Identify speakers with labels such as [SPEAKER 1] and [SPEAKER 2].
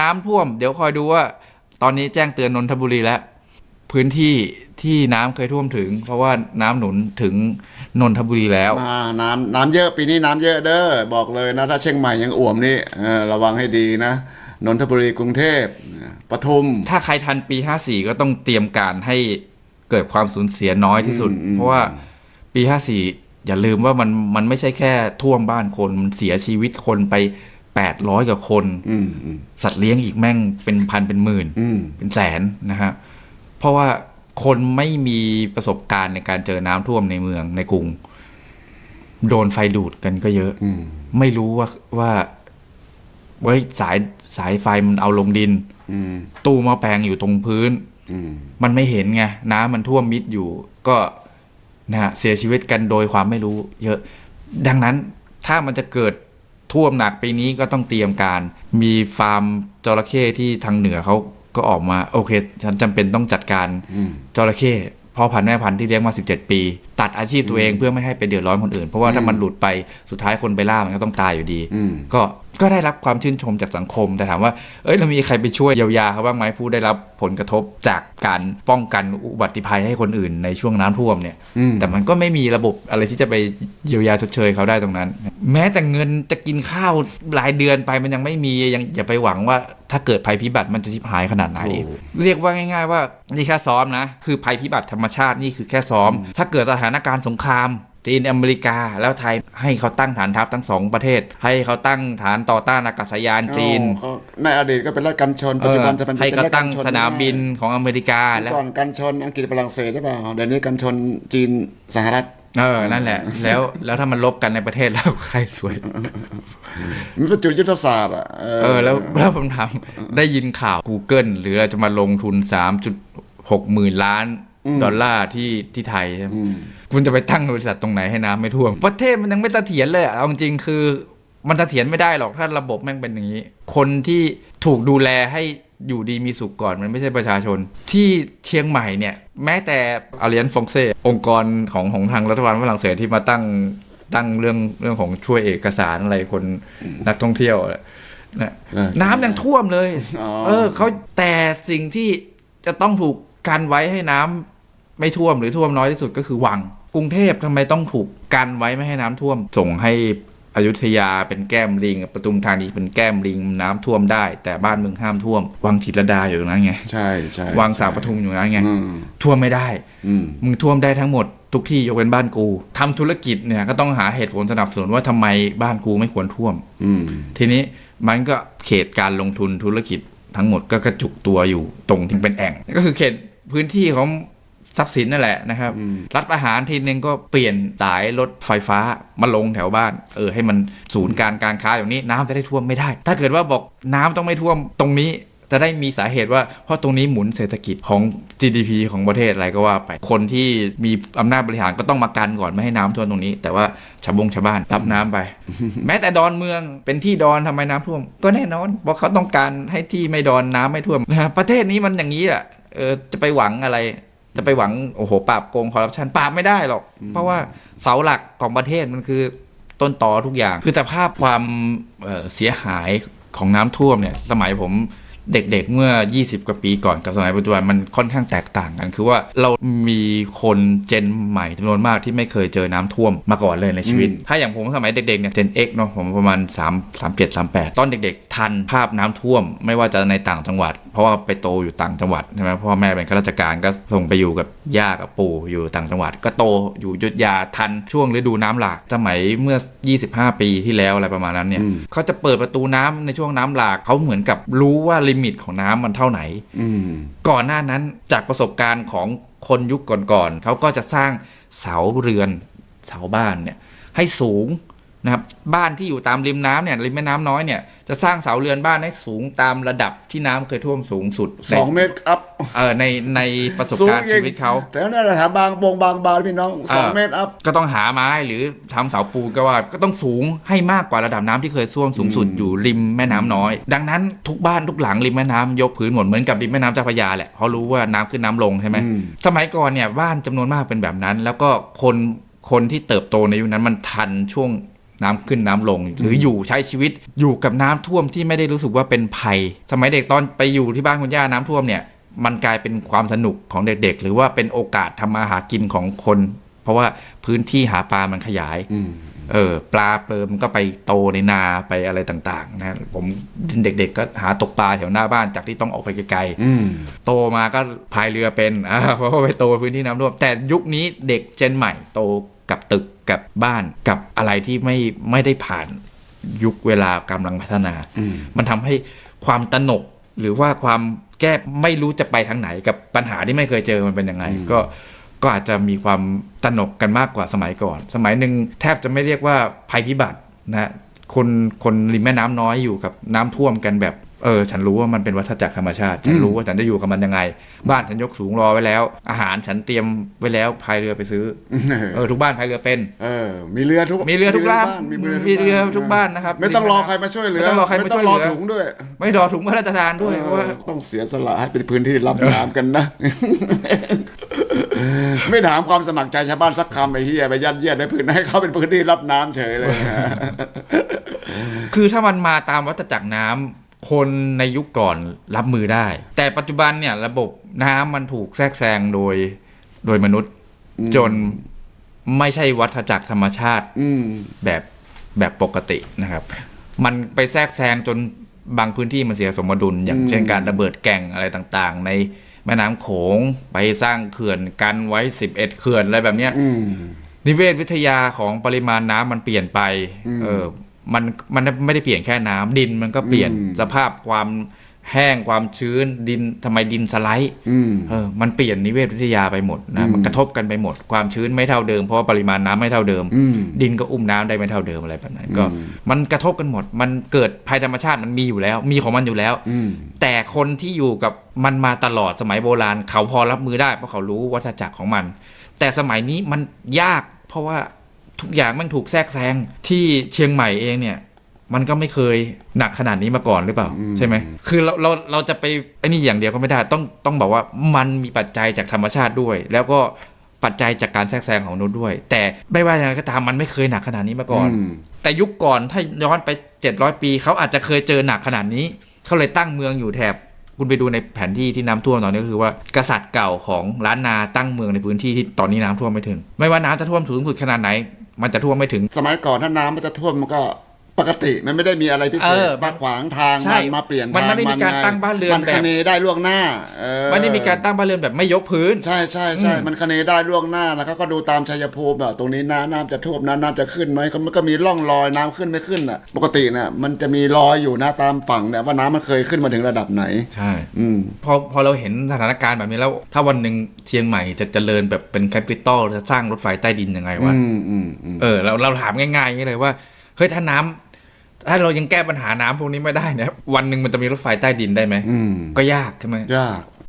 [SPEAKER 1] น้ำท่วม เดี๋ยวคอยดูว่า ตอนนี้แจ้งเตือนนนทบุรีแล้ว พื้นที่ที่น้ำเคยท่วมถึง เพราะว่าน้ำหนุนถึงนนทบุรีแล้ว
[SPEAKER 2] มาน้ำน้ำเยอะปีนี้น้ำเยอะเด้อบอกเลยนะถ้าเชียงใหม่ยังอ่วมนี่เออระวังให้ดีนะนนทบุรีกรุงเทพปทุม
[SPEAKER 1] ถ้าใครทันปี 54 ก็ต้องเตรียมการให้เกิดความสูญเสียน้อยที่สุด
[SPEAKER 2] อืม
[SPEAKER 1] เพราะว่าปี 54 อย่าลืมว่ามันมันไม่ใช่แค่ท่วมบ้านคนมันเสียชีวิตคนไป 800กว่าคน
[SPEAKER 2] อืมอืม
[SPEAKER 1] สัตว์เลี้ยงอีกแม่งเป็นพันเป็นหมื่น
[SPEAKER 2] อืม
[SPEAKER 1] เป็นแสนนะฮะเพราะว่าคนไม่มีประสบการณ์ในการเจอน้ำท่วมในเมืองในกรุง โดนไฟดูดกันก็เยอะ
[SPEAKER 2] อืม
[SPEAKER 1] ไม่รู้ว่าว่าเว้ยสายสายไฟมันเอาลงดิน
[SPEAKER 2] อืม
[SPEAKER 1] ตู้หมะแปลงอยู่ตรงพื้น
[SPEAKER 2] อืม
[SPEAKER 1] มันไม่เห็นไงน้ำมันท่วมมิดอยู่ ก็นะฮะเสียชีวิตกันโดยความไม่รู้ เยอะ ดังนั้นถ้ามันจะเกิด ท่วมหนักปีนี้ก็ต้องเตรียมการ มีฟาร์มจระเข้ที่ทางเหนือเขาก็ออกมาโอเค ฉันจำเป็นต้องจัดการ
[SPEAKER 2] อืม
[SPEAKER 1] จระเข้พ่อพันธุ์แม่พันธุ์ที่เลี้ยงมา 17 ปี ตัดอาชีพตัวเองเพื่อไม่ให้ไปเดือดร้อนคนอื่น เพราะว่าถ้ามันหลุดไปสุดท้ายคนไปล่ามันก็ต้องตายอยู่ดี
[SPEAKER 2] อืม
[SPEAKER 1] ก็ ก็ได้รับความชื่นชมจากสังคม แต่ถามว่า เอ้ยเรามีใครไปช่วยเยียวยาเขาบ้างไหมผู้ได้รับผลกระทบจากการป้องกันอุบัติภัยให้คนอื่นในช่วงน้ำท่วมเนี่ย
[SPEAKER 2] อืม
[SPEAKER 1] แต่มันก็ไม่มีระบบอะไรที่จะไปเยียวยาชดเชยเขาได้ตรงนั้น แม้แต่เงินจะกินข้าวรายเดือนไปมันยังไม่มียังอย่าไปหวังว่าถ้าเกิดภัยพิบัติมันจะชิบหายขนาดไหน
[SPEAKER 2] ถูก
[SPEAKER 1] เรียกว่าง่าย ๆ ว่านี่แค่ซ้อมนะ คือภัยพิบัติธรรมชาตินี่คือแค่ซ้อม ถ้าเกิดสถานการณ์สงคราม จีนอเมริกาแล้วไทยให้เขาตั้งฐานทัพทั้งสองประเทศ ให้เขาตั้งฐานต่อต้านอากาศยานจีน
[SPEAKER 2] อ๋อเขาในอดีตก็เป็นรัฐกันชนปัจจุบันจะเป็น
[SPEAKER 1] ให้เขาตั้ง
[SPEAKER 2] ป็นรัฐกัช
[SPEAKER 1] สนามบินของอเมริกา
[SPEAKER 2] เมื่
[SPEAKER 1] แล้
[SPEAKER 2] อ
[SPEAKER 1] ว
[SPEAKER 2] ก่อนกันชนอังกฤษฝรั่งเศสใช่เปล่าเดี๋ยวนี้กันชนจีนสหรัฐ
[SPEAKER 1] เออ นั่นแหละ แล้ว แล้วถ้ามันลบกันในประเทศแล้วใครสวย
[SPEAKER 2] มันเป็นจุดยุทธศาสตร์อะ
[SPEAKER 1] เออ แล้ว แล้วผมถามได้ยินข่าว Google หรือเราจะมาลงทุน 3.6หมื่นล้าน ดอลลาร์ที่ที่ไทยใช่ไหม
[SPEAKER 2] อืม
[SPEAKER 1] คุณจะไปตั้งบริษัทตรงไหนให้น้ำไม่ท่วม ประเทศมันยังไม่เสถียรเลยอะเอาจริงๆคือ มันเสถียรไม่ได้หรอกถ้าระบบแม่งเป็นอย่างนี้ คนที่ถูกดูแลให้อยู่ดีมีสุขก่อนมันไม่ใช่ประชาชน ที่เชียงใหม่เนี่ย แม้แต่อาเลียนฟงเซองค์กรของของทางรัฐบาลฝรั่งเศสที่มาตั้งตั้งเรื่องเรื่องของช่วยเอกสารอะไรคนนักท่องเที่ยวอะนะ
[SPEAKER 2] เออ
[SPEAKER 1] น้ำยังท่วมเลย
[SPEAKER 2] อ๋อ
[SPEAKER 1] เออเขาแต่สิ่งที่จะต้องถูกกันไว้ให้น้ำ ไม่ท่วมหรือท่วมน้อยที่สุดก็คือวัง กรุงเทพทำไมต้องถูกกันไว้ไม่ให้น้ำท่วม ส่งให้อยุธยาเป็นแก้มลิงปทุมธานีเป็นแก้มลิงน้ำท่วมได้ แต่บ้านเมืองห้ามท่วม วังจิตรดาอยู่ตรงนั้นไง
[SPEAKER 2] ใช่ใช่
[SPEAKER 1] วังสามปทุมอยู่ตรงนั้นไง
[SPEAKER 2] อืม
[SPEAKER 1] ท่วมไม่ได้
[SPEAKER 2] อืม
[SPEAKER 1] มึงท่วมได้ทั้งหมดทุกที่ยกเว้นบ้านกูทำธุรกิจเนี่ยก็ต้องหาเหตุผลสนับสนุนว่าทำไมบ้านกูไม่ควรท่วม
[SPEAKER 2] อืม
[SPEAKER 1] ทีนี้มันก็เขตการลงทุนธุรกิจทั้งหมดก็กระจุกตัวอยู่ตรงที่เป็นแอ่งก็คือเขตพื้นที่ของ ทรัพย์สินนั่นแหละนะครับ
[SPEAKER 2] อืม
[SPEAKER 1] รัฐประหารทีนึงก็เปลี่ยนสายรถไฟฟ้ามาลงแถวบ้าน เออให้มันศูนย์การการค้าอย่างนี้น้ำจะได้ท่วมไม่ได้ ถ้าเกิดว่าบอกน้ำต้องไม่ท่วมตรงนี้จะได้มีสาเหตุว่าเพราะตรงนี้หมุนเศรษฐกิจของ GDP ของประเทศอะไรก็ว่าไป คนที่มีอำนาจบริหารก็ต้องมากันก่อนไม่ให้น้ำท่วมตรงนี้ แต่ว่าชาวบงชาวบ้านรับน้ำไป แม้แต่ดอนเมืองเป็นที่ดอนทำไมน้ำท่วม ก็แน่นอนเพราะเขาต้องการให้ที่ไม่ดอนน้ำไม่ท่วมนะฮะประเทศนี้มันอย่างนี้แหละเออจะไปหวังอะไร จะไปหวังโอ้โหปราบโกงคอร์รัปชันปราบไม่ได้หรอก เพราะว่าเสาหลักของประเทศมันคือต้นตอทุกอย่าง คือแต่ภาพความเอ่อเสียหายของน้ำท่วมเนี่ย สมัยผมเด็กๆเมื่อ 20 กว่าปีก่อนกับสมัยปัจจุบันมันค่อนข้างแตกต่างกัน คือว่าเรามีคนเจนใหม่จำนวนมากที่ไม่เคยเจอน้ำท่วมมาก่อนเลยในชีวิต ถ้าอย่างผมสมัยเด็กๆเนี่ยเจน X เนาะผมประมาณ 3 3 7 3 8 ตอนเด็กๆ ทันภาพน้ำท่วม ไม่ว่าจะในต่างจังหวัดเพราะว่าไปโตอยู่ต่างจังหวัดใช่ไหมพ่อแม่เป็นข้าราชการก็ส่งไปอยู่กับย่ากับปู่อยู่ต่างจังหวัด ก็โตอยู่อยุธยาทันช่วงฤดูน้ำหลากสมัยเมื่อ 25 ปีที่แล้วอะไรประมาณนั้นเนี่ย
[SPEAKER 2] อืม
[SPEAKER 1] เขาจะเปิดประตูน้ำในช่วงน้ำหลากเขาเหมือนกับรู้ว่าลิมิตของน้ำมันเท่าไหน
[SPEAKER 2] อืม
[SPEAKER 1] ก่อนหน้านั้นจากประสบการณ์ของคนยุคก่อนๆเขาก็จะสร้างเสาเรือนเสาบ้านเนี่ยให้สูง นะครับบ้านที่อยู่ตามริมน้ำเนี่ยริมแม่น้ำน้อยเนี่ยจะสร้างเสาเรือนบ้านให้สูงตามระดับที่น้ำเคยท่วมสูงสุด
[SPEAKER 2] สองเมตรอัพ
[SPEAKER 1] เออในในประสบการณ์ชีวิตเขา
[SPEAKER 2] แต่นั่นแหละถามบางบงบางบานพี่น้องสอง
[SPEAKER 1] อ่า
[SPEAKER 2] เมตรอัพ
[SPEAKER 1] ก็ต้องหาไม้หรือทำเสาปูนก็ว่าก็ต้องสูงให้มากกว่าระดับน้ำที่เคยท่วมสูงสุดอยู่ริมแม่น้ำน้อย ดังนั้นทุกบ้านทุกหลังริมแม่น้ำยกพื้นหมดเหมือนกับริมแม่น้ำเจ้าพระยาแหละเพราะรู้ว่าน้ำขึ้นน้ำลงใช่ไหม
[SPEAKER 2] อืม
[SPEAKER 1] สมัยก่อนเนี่ยบ้านจำนวนมากเป็นแบบนั้น แล้วก็คนคนที่เติบโตในยุคนั้นมันทันช่วง น้ำขึ้นน้ำลง หรืออยู่ใช้ชีวิตอยู่กับน้ำท่วมที่ไม่ได้รู้สึกว่าเป็นภัย สมัยเด็กตอนไปอยู่ที่บ้านคุณย่าน้ำท่วมเนี่ยมันกลายเป็นความสนุกของเด็กๆ หรือว่าเป็นโอกาสทำมาหากินของคน เพราะว่าพื้นที่หาปลามันขยาย
[SPEAKER 2] อืม
[SPEAKER 1] เออปลาเปิมนก็ไปโตในนาไปอะไรต่างๆนะผมเด็กๆก็หาตกปลาแถวหน้าบ้านจากที่ต้องออกไปไกลๆ
[SPEAKER 2] อืม
[SPEAKER 1] โตมาก็พายเรือเป็นอ่าเพราะว่าไปโตพื้นที่น้ำท่วมแต่ยุคนี้เด็กเจนใหม่โต กับตึกกับบ้านกับอะไรที่ไม่ไม่ได้ผ่านยุคเวลากำลังพัฒนา
[SPEAKER 2] อืม
[SPEAKER 1] มันทำให้ความตระหนกหรือว่าความแก้ไม่รู้จะไปทางไหนกับปัญหาที่ไม่เคยเจอมันเป็นยังไง ก็ก็อาจจะมีความตระหนกกันมากกว่าสมัยก่อน สมัยหนึ่งแทบจะไม่เรียกว่าภัยพิบัตินะคนคนริมแม่น้ำน้อยอยู่กับน้ำท่วมกันแบบ เออฉันรู้ว่ามันเป็นวัฏจักรธรรมชาติ ฉันรู้ว่าฉันจะอยู่กับมันยังไง บ้านฉันยกสูงรอไว้แล้ว อาหารฉันเตรียมไว้แล้วพายเรือไปซื้อเออทุกบ้านพายเรือเป็น
[SPEAKER 2] เออมีเรือทุก
[SPEAKER 1] มีเรือทุกบ้าน
[SPEAKER 2] มี
[SPEAKER 1] มีเรือทุกบ้านนะครับ
[SPEAKER 2] ไม่ต้องรอใครมาช่วยเหลือ
[SPEAKER 1] ไม่ต้องรอใครมาช่วยเหลือ
[SPEAKER 2] ไม่ต้องรอถุงด้วย
[SPEAKER 1] ไม่รอถุงพระราชทานด้วยเพราะว่า
[SPEAKER 2] เออต้องเสียสละให้เป็นพื้นที่รับน้ำกันนะไม่ถามความสมัครใจชาวบ้านสักคำไอ้เฮียไปยัดเยียดในพื้นให้เขาเป็นพื้นที่รับน้ำเฉยเลยนะ
[SPEAKER 1] คือถ้ามันมาตามวัฏจักรน้ำ คนในยุคก่อนรับมือได้ แต่ปัจจุบันเนี่ยระบบน้ำมันถูกแทรกแซงโดยโดยมนุษย์ จนไม่ใช่วัฏจักรธรรมชาติ
[SPEAKER 2] อืม
[SPEAKER 1] แบบแบบปกตินะครับ มันไปแทรกแซงจนบางพื้นที่มันเสียสมดุล อย่างเช่นการระเบิดแก่งอะไรต่างๆ ในแม่น้ำโขงไปสร้างเขื่อนกันไว้11เขื่อนอะไรแบบเนี้ย
[SPEAKER 2] อืม
[SPEAKER 1] นิเวศวิทยาของปริมาณน้ำมันเปลี่ยนไป เออ มันมันไม่ได้เปลี่ยนแค่น้ำดินมันก็เปลี่ยน
[SPEAKER 2] อืม
[SPEAKER 1] สภาพความแห้งความชื้นดินทำไมดินสไลด์
[SPEAKER 2] อืม
[SPEAKER 1] เออมันเปลี่ยนนิเวศวิทยาไปหมดนะ
[SPEAKER 2] อืม
[SPEAKER 1] มันกระทบกันไปหมด ความชื้นไม่เท่าเดิมเพราะว่าปริมาณน้ำไม่เท่าเดิม
[SPEAKER 2] อืม
[SPEAKER 1] ดินก็อุ้มน้ำได้ไม่เท่าเดิมอะไรแบบนั้นก็
[SPEAKER 2] อืม
[SPEAKER 1] มันกระทบกันหมด มันเกิดภัยธรรมชาติมันมีอยู่แล้ว มีของมันอยู่แล้ว
[SPEAKER 2] อืม
[SPEAKER 1] แต่คนที่อยู่กับมันมาตลอดสมัยโบราณ เขาพอรับมือได้เพราะเขารู้วัฏจักรของมัน แต่สมัยนี้มันยากเพราะว่า ทุกอย่างมันถูกแทรกแซงที่เชียงใหม่เองเนี่ย มันก็ไม่เคยหนักขนาดนี้มาก่อนหรือเปล่า ใช่ไหมคือเราเราเราจะไปไอ้นี่อย่างเดียวก็ไม่ได้ ต้องต้องบอกว่ามันมีปัจจัยจากธรรมชาติด้วย แล้วก็ปัจจัยจากการแทรกแซงของมนุษย์ด้วย แต่ไม่ว่าอย่างไรก็ตามมันไม่เคยหนักขนาดนี้มาก่อน
[SPEAKER 2] อืม
[SPEAKER 1] แต่ยุคก่อนถ้าย้อนไป 700 ปีเขาอาจจะเคยเจอหนักขนาดนี้เขาเลยตั้งเมืองอยู่แถบคุณไปดูในแผนที่ที่น้ำท่วมตอนนี้ก็คือว่ากษัตริย์เก่าของล้านนาตั้งเมืองในพื้นที่ที่ตอนนี้น้ำท่วมไม่ถึง ไม่ว่าน้ำจะท่วมสูงสุดขนาดไหน มันจะท่วมไม่ถึง
[SPEAKER 2] สมัยก่อนถ้าน้ำมันจะท่วมมันก็ ปกติมันไม่ได้มีอะไรพิเศ
[SPEAKER 1] เอ
[SPEAKER 2] ษ
[SPEAKER 1] อ
[SPEAKER 2] มาขวางทาง
[SPEAKER 1] ใช่
[SPEAKER 2] มันมาเปลี่ยน
[SPEAKER 1] มัน
[SPEAKER 2] ทาง
[SPEAKER 1] ไม่ได้มีการ
[SPEAKER 2] ง
[SPEAKER 1] ตั้งบ้านเรือน
[SPEAKER 2] มัน
[SPEAKER 1] แบบ
[SPEAKER 2] คะเนได้ล่วงหน้าเออ
[SPEAKER 1] ไม่ได้มีการตั้งบ้านเรือนแบบไม่ยกพื้น
[SPEAKER 2] ใช่ใช่ใช่
[SPEAKER 1] อืม
[SPEAKER 2] มันคะเนได้ล่วงหน้านะครับก็ดูตามชัยภูมิอะตรงนี้น้ำน้ำจะท่วมน้ำน้ำจะขึ้นไหมก็มันก็มีร่องรอยน้ำขึ้นไม่ขึ้นอะ ปกติเนี่ยมันจะมีรอยอยู่นะตามฝั่งเนี่ยว่าน้ำมันเคยขึ้นมาถึงระดับไหน
[SPEAKER 1] ใช่
[SPEAKER 2] อืม
[SPEAKER 1] พอพอเราเห็นสถานการณ์แบบนี้แล้ว ถ้าวันหนึ่งเชียงใหม่จะเจริญแบบเป็นแคปิตอลจะสร้างรถไฟใต้ดินยังไงวะ
[SPEAKER 2] อืมอืมอืม
[SPEAKER 1] เออเราเราถามง่ายๆอย่างนี้เลยว่า เฮ้ย ถ้าน้ำ ถ้าเรายังแก้ปัญหาน้ำพวกนี้ไม่ได้เนี่ยวันหนึ่งมันจะมีรถไฟใต้ดินได้ไหม
[SPEAKER 2] อืม
[SPEAKER 1] ก็ยากใช่ไหม
[SPEAKER 2] ยาก